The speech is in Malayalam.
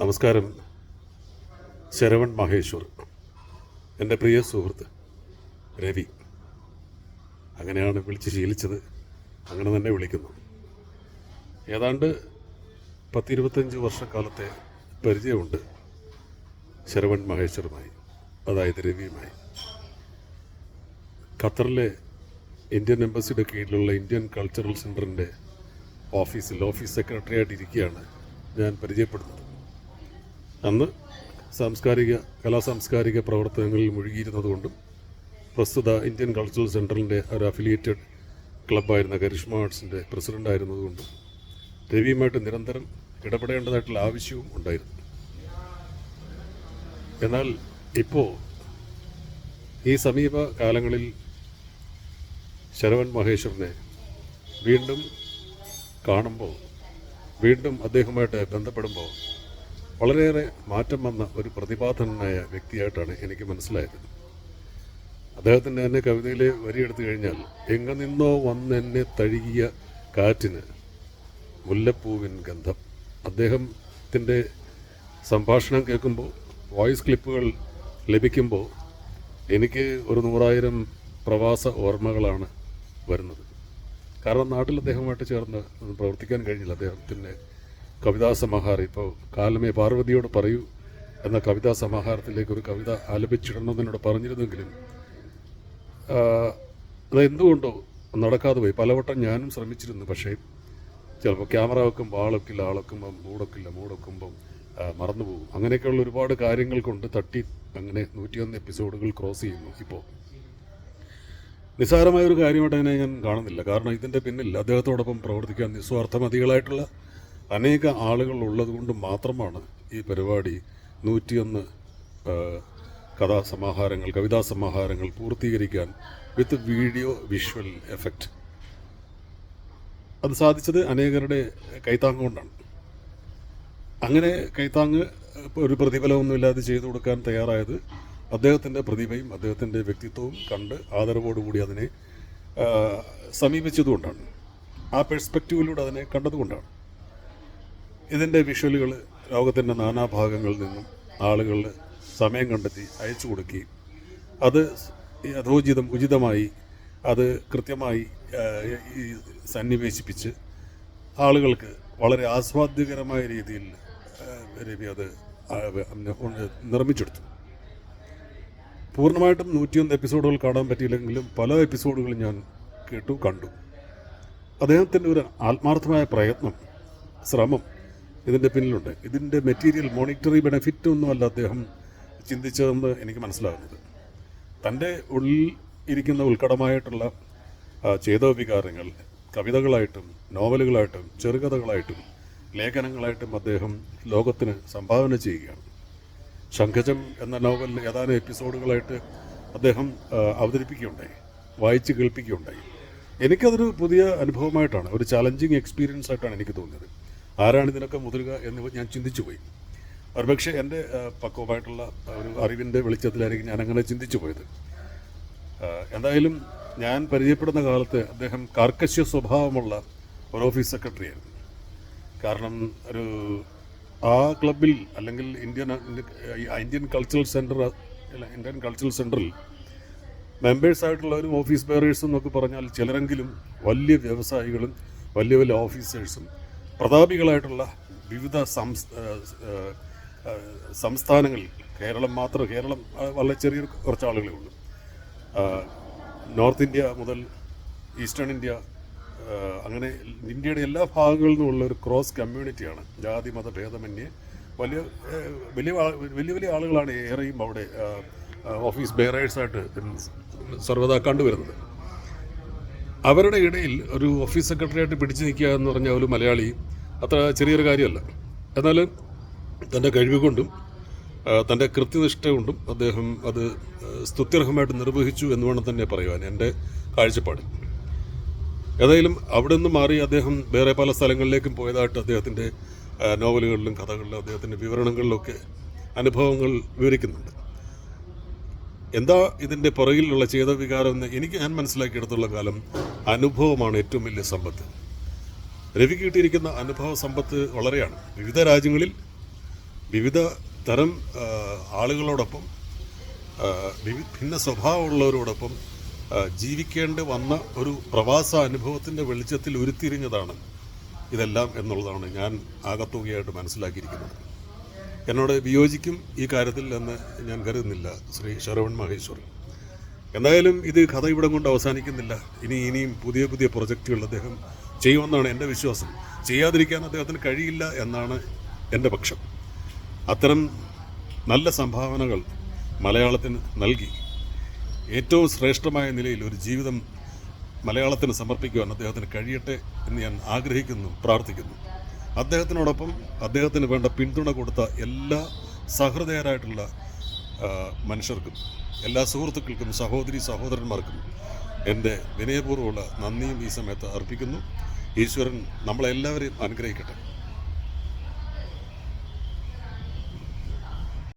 നമസ്കാരം. ശരവൺ മഹേശ്വർ. എന്റെ പ്രിയ സുഹൃത്ത് രവി. അങ്ങനെയാണ് വിളിച്ച് ശീലിച്ചത്. അങ്ങനെ തന്നെ വിളിക്കുന്നു. ഏതാണ്ട് പത്തിരുപത്തഞ്ച് വർഷക്കാലത്തെ പരിചയമുണ്ട് ശരവൺ മഹേശ്വറുമായി അതായത് രവിയുമായി. ഖത്തറിലെ ഇന്ത്യൻ എംബസിയുടെ കീഴിലുള്ള ഇന്ത്യൻ കൾച്ചറൽ സെന്ററിന്റെ ഓഫീസിൽ ഓഫീസ് സെക്രട്ടറി ആയിട്ടിരിക്കുകയാണ് ഞാൻ പരിചയപ്പെടുന്നത്. അന്ന് സാംസ്കാരിക കലാ സാംസ്കാരിക പ്രവർത്തനങ്ങളിൽ മുഴുകിയിരുന്നതുകൊണ്ടും പ്രസ്തുത ഇന്ത്യൻ കൾച്ചറൽ സെന്ററിന്റെ ഒരു അഫിലിയേറ്റഡ് ക്ലബ്ബായിരുന്ന കരിഷ്മ ആർട്സിന്റെ പ്രസിഡന്റ് ആയിരുന്നതുകൊണ്ടും രവിയുമായിട്ട് നിരന്തരം ഇടപെടേണ്ടതായിട്ടുള്ള ആവശ്യവും ഉണ്ടായിരുന്നു. എന്നാൽ ഇപ്പോൾ ഈ സമീപ കാലങ്ങളിൽ ശരവൺ മഹേശ്വറിനെ വീണ്ടും കാണുമ്പോൾ വീണ്ടും അദ്ദേഹവുമായിട്ട് ബന്ധപ്പെടുമ്പോൾ വളരെയേറെ മാറ്റം വന്ന ഒരു പ്രതിപാദനായ വ്യക്തിയായിട്ടാണ് എനിക്ക് മനസ്സിലായത്. അദ്ദേഹത്തിന്റെ തന്നെ കവിതയിലെ വരിയെടുത്തു കഴിഞ്ഞാൽ എങ്ങ നിന്നോ വന്നെന്നെ തഴുകിയ കാറ്റിന് മുല്ലപ്പൂവിൻ ഗന്ധം. അദ്ദേഹത്തിന്റെ സംഭാഷണം കേൾക്കുമ്പോൾ വോയിസ് ക്ലിപ്പുകൾ ലഭിക്കുമ്പോൾ എനിക്ക് ഒരു നൂറായിരം പ്രവാസ ഓർമ്മകളാണ് വരുന്നത്. കാരണം നാട്ടിൽ അദ്ദേഹവുമായിട്ട് ചേർന്ന് പ്രവർത്തിക്കാൻ കഴിഞ്ഞില്ല. അദ്ദേഹത്തിന്റെ കവിതാ സമാഹാരം ഇപ്പോൾ കാലമേ പാർവതിയോട് പറയൂ എന്ന കവിതാ സമാഹാരത്തിലേക്ക് ഒരു കവിത ആലപിച്ചിടണമെന്നോട് പറഞ്ഞിരുന്നെങ്കിലും അത് അതെന്തുകൊണ്ടോ നടക്കാതെ പോയി. പലവട്ടം ഞാനും ശ്രമിച്ചിരുന്നു പക്ഷേ ചിലപ്പോൾ ക്യാമറ വെക്കുമ്പോൾ ആളൊക്കില്ല ആളൊക്കുമ്പം മൂടൊക്കില്ല മൂടൊക്കുമ്പം മറന്നു മറന്നുപോകും അങ്ങനെയൊക്കെയുള്ള ഒരുപാട് കാര്യങ്ങൾ കൊണ്ട് തട്ടി അങ്ങനെ നൂറ്റിയൊന്ന് എപ്പിസോഡുകൾ ക്രോസ് ചെയ്യുന്നു ഇപ്പോൾ. നിസ്സാരമായ ഒരു കാര്യമായിട്ട് അതിനെ ഞാൻ കാണുന്നില്ല. കാരണം ഇതിന്റെ പിന്നിൽ അദ്ദേഹത്തോടൊപ്പം പ്രവർത്തിക്കാൻ നിസ്വാർത്ഥമതികളായിട്ടുള്ള അനേക ആളുകൾ ഉള്ളതുകൊണ്ട് മാത്രമാണ് ഈ പരിപാടി നൂറ്റിയൊന്ന് കഥാസമാഹാരങ്ങൾ കവിതാ സമാഹാരങ്ങൾ പൂർത്തീകരിക്കാൻ വിത്ത് വീഡിയോ വിഷ്വൽ എഫക്റ്റ് അത് സാധിച്ചത് അനേകരുടെ കൈത്താങ് കൊണ്ടാണ്. അങ്ങനെ കൈത്താങ് ഒരു പ്രതിഫലമൊന്നുമില്ലാതെ ചെയ്തു കൊടുക്കാൻ തയ്യാറായത് അദ്ദേഹത്തിന്റെ പ്രതിഭയും അദ്ദേഹത്തിന്റെ വ്യക്തിത്വവും കണ്ട് ആദരവോടുകൂടി അതിനെ സമീപിച്ചതുകൊണ്ടാണ്. ആ പെർസ്പെക്റ്റീവിലൂടെ അതിനെ കണ്ടതുകൊണ്ടാണ്. ഇതിന്റെ വിഷ്വലുകൾ ലോകത്തിന്റെ നാനാഭാഗങ്ങളിൽ നിന്നും ആളുകൾ സമയം കണ്ടെത്തി അയച്ചു കൊടുക്കുകയും അത് യഥോചിതം ഉചിതമായി അത് കൃത്യമായി സന്നിവേശിപ്പിച്ച് ആളുകൾക്ക് വളരെ ആസ്വാദ്യകരമായ രീതിയിൽ രവി അത് നിർമ്മിച്ചെടുത്തു. പൂർണമായിട്ടും നൂറ്റിയൊന്ന് എപ്പിസോഡുകൾ കാണാൻ പറ്റിയില്ലെങ്കിലും പല എപ്പിസോഡുകളും ഞാൻ കേട്ടു കണ്ടു. അദ്ദേഹത്തിന്റെ ഒരു ആത്മാർത്ഥമായ പ്രയത്നം ശ്രമം ഇതിന്റെ പിന്നിലുണ്ട്. ഇതിന്റെ മെറ്റീരിയൽ മോണിറ്ററി ബെനഫിറ്റ് ഒന്നുമല്ല അദ്ദേഹം ചിന്തിച്ചതെന്ന് എനിക്ക് മനസ്സിലാകുന്നത്. തന്റെ ഉള്ളിൽ ഇരിക്കുന്ന ഉൾക്കടമായിട്ടുള്ള ചേതോവികാരങ്ങൾ കവിതകളായിട്ടും നോവലുകളായിട്ടും ചെറുകഥകളായിട്ടും ലേഖനങ്ങളായിട്ടും അദ്ദേഹം ലോകത്തിന് സംഭാവന ചെയ്യുകയാണ്. ശംഖജം എന്ന നോവലിൽ ഏതാനും എപ്പിസോഡുകളായിട്ട് അദ്ദേഹം അവതരിപ്പിക്കുകയുണ്ടായി വായിച്ച് കേൾപ്പിക്കുകയുണ്ടായി. എനിക്കതൊരു പുതിയ അനുഭവമായിട്ടാണ് ഒരു ചലഞ്ചിങ് എക്സ്പീരിയൻസ് ആയിട്ടാണ് എനിക്ക് തോന്നിയത്. ആരാണ് ഇതിനൊക്കെ മുതിരുക എന്ന് ഞാൻ ചിന്തിച്ചു പോയി. ഒരുപക്ഷെ എന്റെ പക്വമായിട്ടുള്ള ഒരു അറിവിന്റെ വെളിച്ചത്തിലായിരിക്കും ഞാൻ അങ്ങനെ ചിന്തിച്ചു പോയത്. എന്തായാലും ഞാൻ പരിചയപ്പെടുന്ന കാലത്ത് അദ്ദേഹം കാർക്കശ്യ സ്വഭാവമുള്ള ഒരു ഓഫീസ് സെക്രട്ടറി ആയിരുന്നു കാരണം ഒരു ആ ക്ലബിൽ അല്ലെങ്കിൽ Indian Indian cultural centre Indian cultural സെന്ററിൽ മെമ്പേഴ്സായിട്ടുള്ളവരും ഓഫീസ് ബെയറേഴ്സും എന്നൊക്കെ പറഞ്ഞാൽ ചിലരെങ്കിലും വലിയ വ്യവസായികളും വലിയ വലിയ ഓഫീസേഴ്സും പ്രതാപികളായിട്ടുള്ള വിവിധ സംസ്ഥാനങ്ങളിൽ കേരളം മാത്രം കേരളം വളരെ ചെറിയ കുറച്ച് ആളുകളേ ഉള്ളൂ. നോർത്ത് ഇന്ത്യ മുതൽ ഈസ്റ്റേൺ ഇന്ത്യ അങ്ങനെ ഇന്ത്യയുടെ എല്ലാ ഭാഗങ്ങളിൽ നിന്നുള്ള ഒരു ക്രോസ് കമ്മ്യൂണിറ്റിയാണ് ജാതി മത ഭേദമന്യേ വലിയ വലിയ വലിയ വലിയ ആളുകളാണ് ഏറെയും അവിടെ ഓഫീസ് ബെയറേഴ്സായിട്ട് സർവതാ കണ്ടുവരുന്നത്. അവരുടെ ഇടയിൽ ഒരു ഓഫീസ് സെക്രട്ടറിയായിട്ട് പിടിച്ചു നിൽക്കുക എന്ന് പറഞ്ഞാൽ ഒരു മലയാളി അത്ര ചെറിയൊരു കാര്യമല്ല. എന്നാൽ തന്റെ കഴിവ് കൊണ്ടും തന്റെ കൃത്യനിഷ്ഠ കൊണ്ടും അദ്ദേഹം അത് സ്തുത്യർഹമായിട്ട് നിർവഹിച്ചു എന്ന് വേണം തന്നെ പറയുവാൻ എന്റെ കാഴ്ചപ്പാട് ഏതായാലും അവിടെ നിന്ന് മാറി അദ്ദേഹം വേറെ പല സ്ഥലങ്ങളിലേക്കും പോയതായിട്ട് അദ്ദേഹത്തിന്റെ നോവലുകളിലും കഥകളിലും അദ്ദേഹത്തിന്റെ വിവരണങ്ങളിലൊക്കെ അനുഭവങ്ങൾ വിവരിക്കുന്നുണ്ട്. എന്താ ഇതിന്റെ പുറകിലുള്ള ചേതവികാരം എന്ന് എനിക്ക് ഞാൻ മനസ്സിലാക്കിയെടുത്തുള്ള കാലം അനുഭവമാണ് ഏറ്റവും വലിയ സമ്പത്ത്. രവി കിട്ടിയിരിക്കുന്ന അനുഭവ സമ്പത്ത് വളരെയാണ്. വിവിധ രാജ്യങ്ങളിൽ വിവിധ തരം ആളുകളോടൊപ്പം വിവി- ഭിന്ന സ്വഭാവമുള്ളവരോടൊപ്പം ജീവിക്കേണ്ടി വന്ന ഒരു പ്രവാസ അനുഭവത്തിന്റെ വെളിച്ചത്തിൽ ഉരുത്തിരിഞ്ഞതാണ് ഇതെല്ലാം എന്നുള്ളതാണ് ഞാൻ ആകത്തുകയായിട്ട് മനസ്സിലാക്കിയിരിക്കുന്നത്. എന്നോട് വിയോജിക്കും ഈ കാര്യത്തിൽ എന്ന് ഞാൻ കരുതുന്നില്ല ശ്രീ ശരവൺ മഹേശ്വരൻ എന്തായാലും ഇത് കഥ ഇവിടെ കൊണ്ട് അവസാനിക്കുന്നില്ല. ഇനി ഇനിയും പുതിയ പുതിയ പ്രൊജക്റ്റുകൾ അദ്ദേഹം ചെയ്യുമെന്നാണ് എന്റെ വിശ്വാസം. ചെയ്യാതിരിക്കാൻ അദ്ദേഹത്തിന് കഴിയില്ല എന്നാണ് എന്റെ പക്ഷം. അത്തരം നല്ല സംഭാവനകൾ മലയാളത്തിന് നൽകി. ഏറ്റവും ശ്രേഷ്ഠമായ നിലയിൽ ഒരു ജീവിതം മലയാളത്തിന് സമർപ്പിക്കുവാൻ അദ്ദേഹത്തിന് കഴിയട്ടെ എന്ന് ഞാൻ ആഗ്രഹിക്കുന്നു പ്രാർത്ഥിക്കുന്നു. അദ്ദേഹത്തിനോടൊപ്പം അദ്ദേഹത്തിന് വേണ്ട പിന്തുണ കൊടുത്ത എല്ലാ സഹൃദയരായിട്ടുള്ള മനുഷ്യർക്കും എല്ലാ സുഹൃത്തുക്കൾക്കും സഹോദരി സഹോദരന്മാർക്കും എന്റെ വിനയപൂർവമുള്ള നന്ദിയും ഈ സമയത്ത് അർപ്പിക്കുന്നു. ഈശ്വരൻ നമ്മളെല്ലാവരെയും അനുഗ്രഹിക്കട്ടെ.